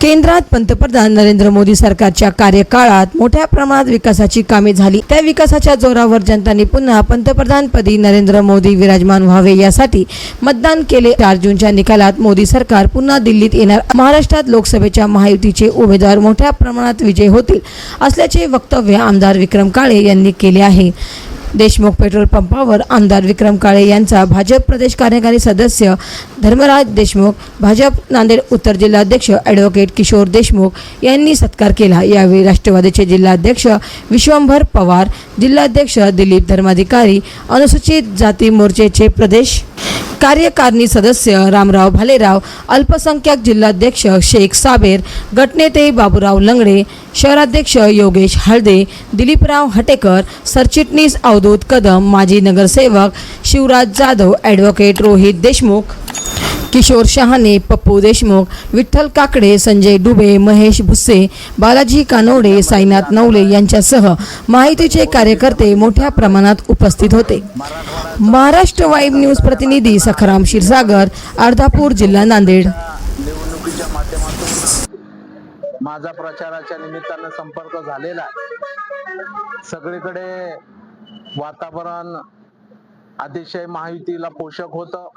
केंद्रात पंतप्रधान नरेंद्र मोदी सरकारच्या कार्यकाळात मोठ्या प्रमाणात विकासाची कामे झाली. त्या विकासाच्या जोरावर जनतांनी पुन्हा पंतप्रधानपदी नरेंद्र मोदी विराजमान व्हावे यासाठी मतदान केले. चार जूनच्या निकालात मोदी सरकार पुन्हा दिल्लीत येणार. महाराष्ट्रात लोकसभेच्या महायुतीचे उमेदवार मोठ्या प्रमाणात विजय होतील असल्याचे वक्तव्य आमदार विक्रम काळे यांनी केले आहे. देशमुख पेट्रोल पंपावर आमदार विक्रम काळे यांचा भाजप प्रदेश कार्यकारी सदस्य धर्मराज देशमुख भाजप नांदेड उत्तर जिल्हाध्यक्ष ॲडव्होकेट किशोर देशमुख यांनी सत्कार केला. यावेळी राष्ट्रवादीचे जिल्हाध्यक्ष विश्वंभर पवार जिल्हाध्यक्ष दिलीप धर्माधिकारी अनुसूचित जाती मोर्चेचे प्रदेश कार्यकारिणी सदस्य रामराव भालेराव अल्पसंख्याक जिल्हाध्यक्ष शेख साबेर गटनेते बाबूराव लंगडे शहराध्यक्ष योगेश हळदे दिलीपराव हटेकर सरचिटणीस अवधूत कदम माजी नगरसेवक शिवराज जाधव ॲडव्होकेट रोहित देशमुख किशोर शहाणे पप्पू देशमुख विठ्ठल काकडे संजय डुबे महेश भुस्से बालाजी कानोडे साईनाथ नवले यांच्यासह माहितीचे कार्यकर्ते मोठ्या प्रमाणात उपस्थित होते. महाराष्ट्र वाईब न्यूज प्रतिनिधी सखाराम क्षीरसागर अर्धापूर जिल्हा नांदेड. माझा प्रचाराच्या निमित्तानं संपर्क झालेला आहे. सगळीकडे वातावरण अतिशय माहितीला पोषक होतं.